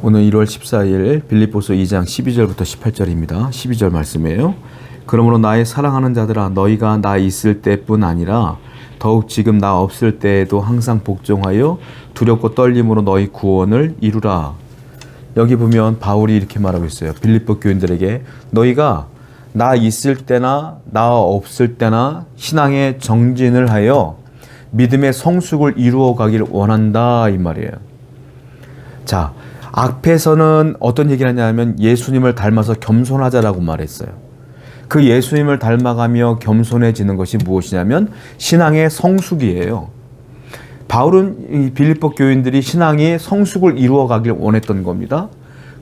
오늘 1월 14일 빌립보서 2장 12절부터 18절입니다. 12절 말씀이에요. 그러므로 나의 사랑하는 자들아 너희가 나 있을 때뿐 아니라 더욱 지금 나 없을 때에도 항상 복종하여 두렵고 떨림으로 너희 구원을 이루라. 여기 보면 바울이 이렇게 말하고 있어요. 빌립보 교인들에게 너희가 나 있을 때나 나 없을 때나 신앙의 정진을 하여 믿음의 성숙을 이루어 가기를 원한다 이 말이에요. 자, 앞에서는 어떤 얘기를 하냐면 예수님을 닮아서 겸손하자라고 말했어요. 그 예수님을 닮아가며 겸손해지는 것이 무엇이냐면 신앙의 성숙이에요. 바울은 이 빌립보 교인들이 신앙이 성숙을 이루어 가길 원했던 겁니다.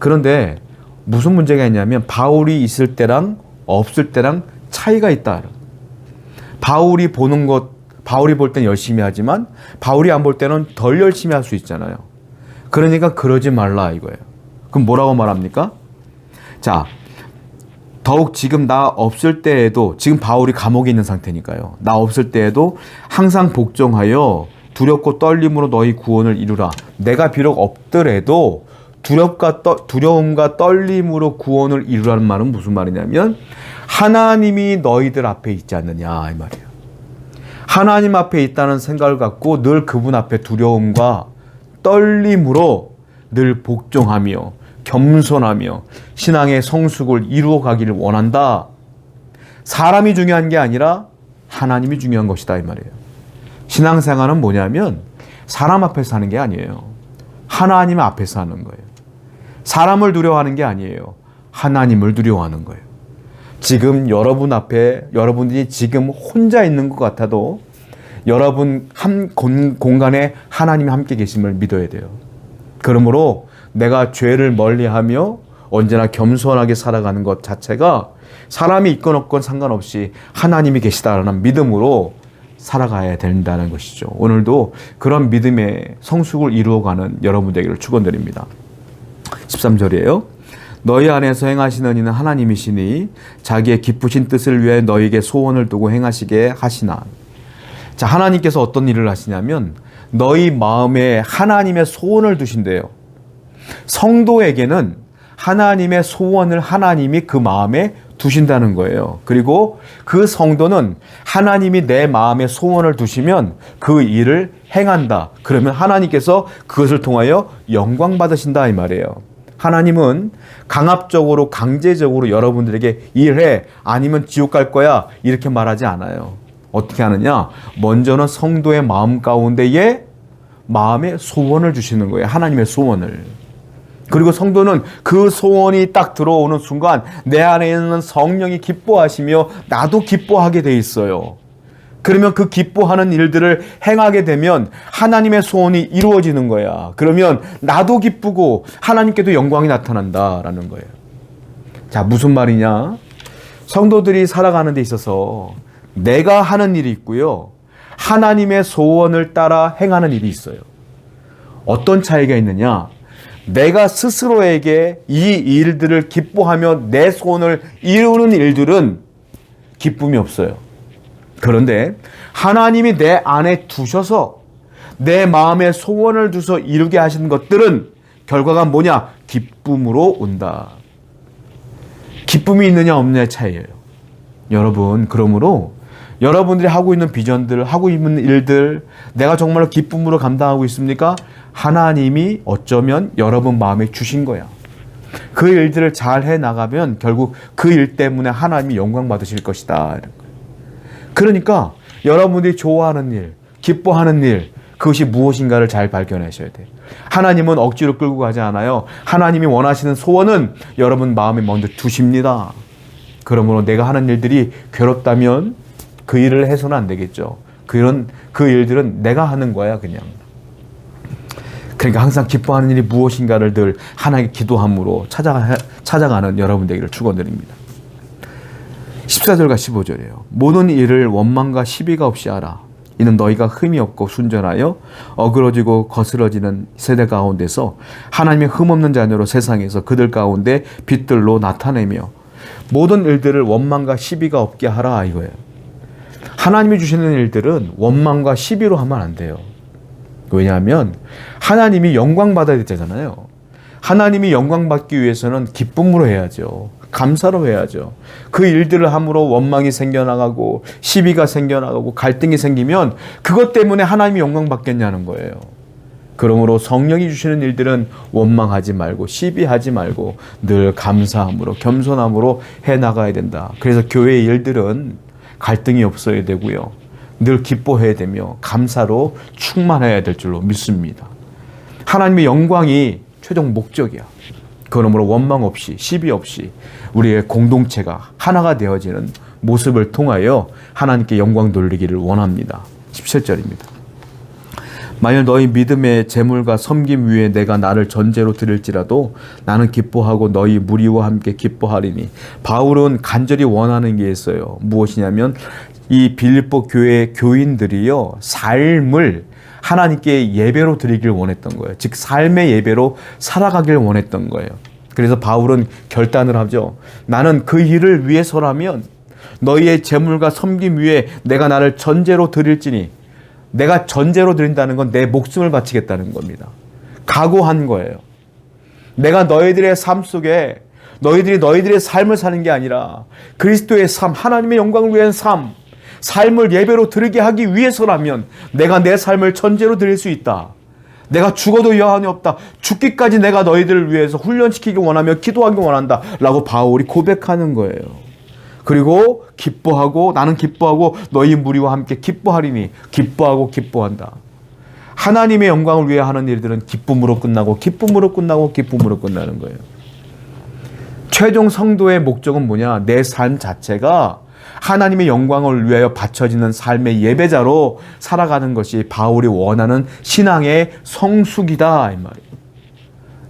그런데 무슨 문제가 있냐면 바울이 있을 때랑 없을 때랑 차이가 있다. 바울이 보는 것, 바울이 볼 땐 열심히 하지만 바울이 안 볼 때는 덜 열심히 할 수 있잖아요. 그러니까 그러지 말라 이거예요. 그럼 뭐라고 말합니까? 자, 더욱 지금 나 없을 때에도 지금 바울이 감옥에 있는 상태니까요. 나 없을 때에도 항상 복종하여 두렵고 떨림으로 너희 구원을 이루라. 내가 비록 없더라도 두렵과 떠, 두려움과 떨림으로 구원을 이루라는 말은 무슨 말이냐면 하나님이 너희들 앞에 있지 않느냐 이 말이에요. 하나님 앞에 있다는 생각을 갖고 늘 그분 앞에 두려움과 떨림으로 늘 복종하며 겸손하며 신앙의 성숙을 이루어 가기를 원한다. 사람이 중요한 게 아니라 하나님이 중요한 것이다 이 말이에요. 신앙생활은 뭐냐면 사람 앞에서 하는 게 아니에요. 하나님 앞에서 하는 거예요. 사람을 두려워하는 게 아니에요. 하나님을 두려워하는 거예요. 지금 여러분 앞에 여러분들이 지금 혼자 있는 것 같아도 여러분 한 공- 공간에 하나님이 함께 계심을 믿어야 돼요. 그러므로 내가 죄를 멀리하며 언제나 겸손하게 살아가는 것 자체가 사람이 있건 없건 상관없이 하나님이 계시다라는 믿음으로 살아가야 된다는 것이죠. 오늘도 그런 믿음의 성숙을 이루어가는 여러분 되기를 축원드립니다. 13절이에요. 너희 안에서 행하시는 이는 하나님이시니 자기의 기쁘신 뜻을 위해 너희에게 소원을 두고 행하시게 하시나. 자, 하나님께서 어떤 일을 하시냐면 너희 마음에 하나님의 소원을 두신대요. 성도에게는 하나님의 소원을 하나님이 그 마음에 두신다는 거예요. 그리고 그 성도는 하나님이 내 마음에 소원을 두시면 그 일을 행한다. 그러면 하나님께서 그것을 통하여 영광 받으신다 이 말이에요. 하나님은 강압적으로 강제적으로 여러분들에게 일해 아니면 지옥 갈 거야 이렇게 말하지 않아요. 어떻게 하느냐? 먼저는 성도의 마음 가운데에 마음의 소원을 주시는 거예요. 하나님의 소원을. 그리고 성도는 그 소원이 딱 들어오는 순간 내 안에 있는 성령이 기뻐하시며 나도 기뻐하게 돼 있어요. 그러면 그 기뻐하는 일들을 행하게 되면 하나님의 소원이 이루어지는 거야. 그러면 나도 기쁘고 하나님께도 영광이 나타난다라는 거예요. 자, 무슨 말이냐? 성도들이 살아가는 데 있어서 내가 하는 일이 있고요. 하나님의 소원을 따라 행하는 일이 있어요. 어떤 차이가 있느냐? 내가 스스로에게 이 일들을 기뻐하며 내 소원을 이루는 일들은 기쁨이 없어요. 그런데 하나님이 내 안에 두셔서 내 마음에 소원을 두서 이루게 하시는 것들은 결과가 뭐냐? 기쁨으로 온다. 기쁨이 있느냐 없느냐의 차이예요. 여러분, 그러므로 여러분들이 하고 있는 비전들, 하고 있는 일들, 내가 정말로 기쁨으로 감당하고 있습니까? 하나님이 어쩌면 여러분 마음에 주신 거야. 그 일들을 잘 해 나가면 결국 그 일 때문에 하나님이 영광 받으실 것이다. 그러니까 여러분들이 좋아하는 일, 기뻐하는 일, 그것이 무엇인가를 잘 발견하셔야 돼요. 하나님은 억지로 끌고 가지 않아요. 하나님이 원하시는 소원은 여러분 마음에 먼저 두십니다. 그러므로 내가 하는 일들이 괴롭다면 그 일을 해서는 안 되겠죠. 그런 그 일들은 내가 하는 거야 그냥. 그러니까 항상 기뻐하는 일이 무엇인가를 늘 하나님께 기도함으로 찾아가, 찾아가는 여러분 되기를 축원드립니다. 14절과 15절이에요. 모든 일을 원망과 시비가 없이 하라. 이는 너희가 흠이 없고 순전하여 어그러지고 거스러지는 세대 가운데서 하나님의 흠 없는 자녀로 세상에서 그들 가운데 빛들로 나타내며 모든 일들을 원망과 시비가 없게 하라 이거예요. 하나님이 주시는 일들은 원망과 시비로 하면 안 돼요. 왜냐하면 하나님이 영광 받아야 되잖아요. 하나님이 영광 받기 위해서는 기쁨으로 해야죠. 감사로 해야죠. 그 일들을 함으로 원망이 생겨나가고 시비가 생겨나가고 갈등이 생기면 그것 때문에 하나님이 영광 받겠냐는 거예요. 그러므로 성령이 주시는 일들은 원망하지 말고 시비하지 말고 늘 감사함으로 겸손함으로 해 나가야 된다. 그래서 교회의 일들은 갈등이 없어야 되고요. 늘 기뻐해야 되며 감사로 충만해야 될 줄로 믿습니다. 하나님의 영광이 최종 목적이야. 그러므로 원망 없이 시비 없이 우리의 공동체가 하나가 되어지는 모습을 통하여 하나님께 영광 돌리기를 원합니다. 17절입니다. 만일 너희 믿음의 재물과 섬김 위에 내가 나를 전제로 드릴지라도 나는 기뻐하고 너희 무리와 함께 기뻐하리니 바울은 간절히 원하는 게 있어요. 무엇이냐면 이 빌립보 교회 교인들이요 삶을 하나님께 예배로 드리길 원했던 거예요. 즉 삶의 예배로 살아가길 원했던 거예요. 그래서 바울은 결단을 하죠. 나는 그 일을 위해서라면 너희의 재물과 섬김 위에 내가 나를 전제로 드릴지니 내가 전제로 드린다는 건 내 목숨을 바치겠다는 겁니다. 각오한 거예요. 내가 너희들의 삶 속에 너희들이 너희들의 삶을 사는 게 아니라 그리스도의 삶, 하나님의 영광을 위한 삶, 삶을 예배로 드리게 하기 위해서라면 내가 내 삶을 전제로 드릴 수 있다. 내가 죽어도 여한이 없다. 죽기까지 내가 너희들을 위해서 훈련시키기 원하며 기도하기 원한다. 라고 바울이 고백하는 거예요. 그리고 기뻐하고 나는 기뻐하고 너희 무리와 함께 기뻐하리니 기뻐하고 기뻐한다. 하나님의 영광을 위해 하는 일들은 기쁨으로 끝나고 기쁨으로 끝나고 기쁨으로 끝나는 거예요. 최종 성도의 목적은 뭐냐? 내 삶 자체가 하나님의 영광을 위하여 바쳐지는 삶의 예배자로 살아가는 것이 바울이 원하는 신앙의 성숙이다 이 말이에요.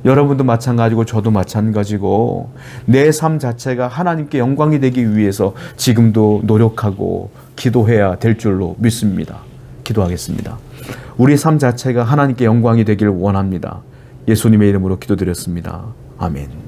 여러분도 마찬가지고 저도 마찬가지고 내 삶 자체가 하나님께 영광이 되기 위해서 지금도 노력하고 기도해야 될 줄로 믿습니다. 기도하겠습니다. 우리 삶 자체가 하나님께 영광이 되길 원합니다. 예수님의 이름으로 기도드렸습니다. 아멘.